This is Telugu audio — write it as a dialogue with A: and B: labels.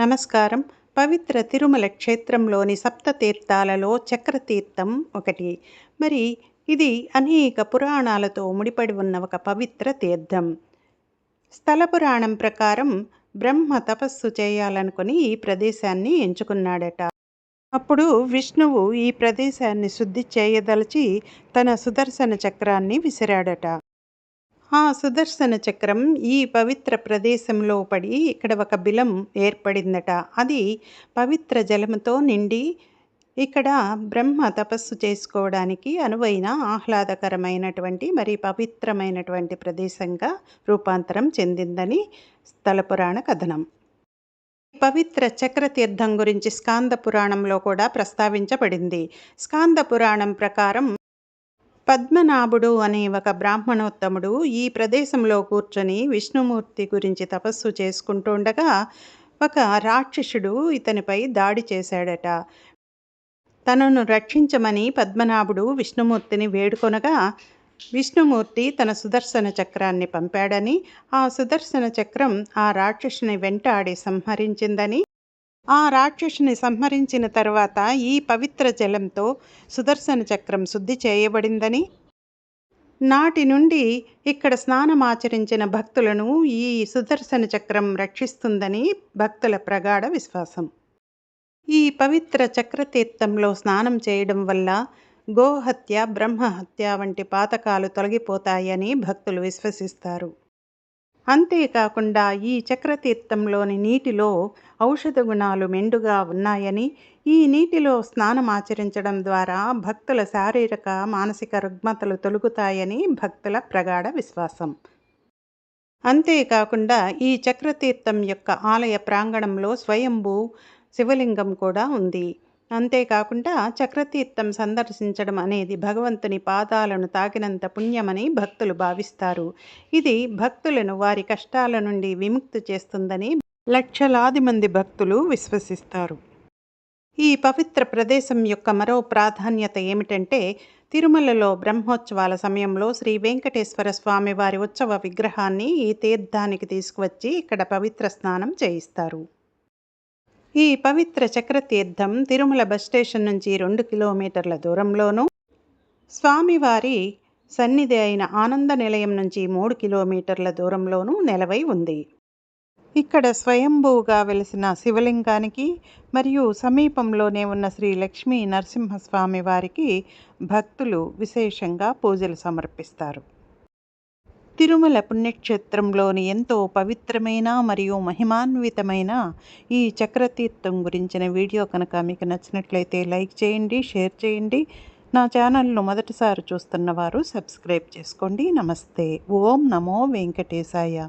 A: నమస్కారం. పవిత్ర తిరుమల క్షేత్రంలోని సప్త తీర్థాలలో చక్రతీర్థం ఒకటి. మరి ఇది అనేక పురాణాలతో ముడిపడి ఉన్న ఒక పవిత్ర తీర్థం. స్థల పురాణం ప్రకారం బ్రహ్మ తపస్సు చేయాలనుకుని ఈ ప్రదేశాన్ని ఎంచుకున్నాడట. అప్పుడు విష్ణువు ఈ ప్రదేశాన్ని శుద్ధి చేయదలిచి తన సుదర్శన చక్రాన్ని విసిరాడట. ఆ సుదర్శన చక్రం ఈ పవిత్ర ప్రదేశంలో పడి ఇక్కడ ఒక బిలం ఏర్పడిందట. అది పవిత్ర జలముతో నిండి ఇక్కడ బ్రహ్మ తపస్సు చేసుకోవడానికి అనువైన ఆహ్లాదకరమైనటువంటి మరి పవిత్రమైనటువంటి ప్రదేశంగా రూపాంతరం చెందిందని స్థల పురాణ కథనం. పవిత్ర చక్రతీర్థం గురించి స్కాంద పురాణంలో కూడా ప్రస్తావించబడింది. స్కాంద పురాణం ప్రకారం పద్మనాభుడు అనే ఒక బ్రాహ్మణోత్తముడు ఈ ప్రదేశంలో కూర్చొని విష్ణుమూర్తి గురించి తపస్సు చేసుకుంటుండగా ఒక రాక్షసుడు ఇతనిపై దాడి చేశాడట. తనను రక్షించమని పద్మనాభుడు విష్ణుమూర్తిని వేడుకొనగా విష్ణుమూర్తి తన సుదర్శన చక్రాన్ని పంపాడని ఆ సుదర్శన చక్రం ఆ రాక్షసుని వెంటాడి సంహరించిందని ఆ రాక్షసుని సంహరించిన తర్వాత ఈ పవిత్ర జలంతో సుదర్శన చక్రం శుద్ధి చేయబడిందని. నాటి నుండి ఇక్కడ స్నానమాచరించిన భక్తులను ఈ సుదర్శన చక్రం రక్షిస్తుందని భక్తుల ప్రగాఢ విశ్వాసం. ఈ పవిత్ర చక్రతీర్థంలో స్నానం చేయడం వల్ల గోహత్య బ్రహ్మహత్య వంటి పాతకాలు తొలగిపోతాయని భక్తులు విశ్వసిస్తారు. అంతేకాకుండా ఈ చక్రతీర్థంలోని నీటిలో ఔషధ గుణాలు మెండుగా ఉన్నాయని ఈ నీటిలో స్నానం ఆచరించడం ద్వారా భక్తుల శారీరక మానసిక రుగ్మతలు తొలుగుతాయని భక్తుల ప్రగాఢ విశ్వాసం. అంతేకాకుండా ఈ చక్రతీర్థం యొక్క ఆలయ ప్రాంగణంలో స్వయంభూ శివలింగం కూడా ఉంది. అంతేకాకుండా చక్రతీర్థం సందర్శించడం అనేది భగవంతుని పాదాలను తాకినంత పుణ్యమని భక్తులు భావిస్తారు. ఇది భక్తులను వారి కష్టాల నుండి విముక్తి చేస్తుందని లక్షలాది మంది భక్తులు విశ్వసిస్తారు. ఈ పవిత్ర ప్రదేశం యొక్క మరో ప్రాధాన్యత ఏమిటంటే తిరుమలలో బ్రహ్మోత్సవాల సమయంలో శ్రీ వెంకటేశ్వర స్వామి వారి ఉత్సవ విగ్రహాన్ని ఈ తీర్థానికి తీసుకువచ్చి ఇక్కడ పవిత్ర స్నానం చేయిస్తారు. ఈ పవిత్ర చక్రతీర్థం తిరుమల బస్ స్టేషన్ నుంచి రెండు కిలోమీటర్ల దూరంలోనూ స్వామివారి సన్నిధి అయిన ఆనంద నిలయం నుంచి మూడు కిలోమీటర్ల దూరంలోనూ నెలవై ఉంది. ఇక్కడ స్వయంభూగా వెలిసిన శివలింగానికి మరియు సమీపంలోనే ఉన్న శ్రీ లక్ష్మీ నరసింహస్వామి వారికి భక్తులు విశేషంగా పూజలు సమర్పిస్తారు. తిరుమల పుణ్యక్షేత్రంలోని ఎంతో పవిత్రమైన మరియు మహిమాన్వితమైన ఈ చక్రతీర్థం గురించిన వీడియో కనుక మీకు నచ్చినట్లయితే లైక్ చేయండి షేర్ చేయండి. నా ఛానల్ను మొదటిసారి చూస్తున్న వారు సబ్స్క్రైబ్ చేసుకోండి. నమస్తే. ఓం నమో వెంకటేశాయ.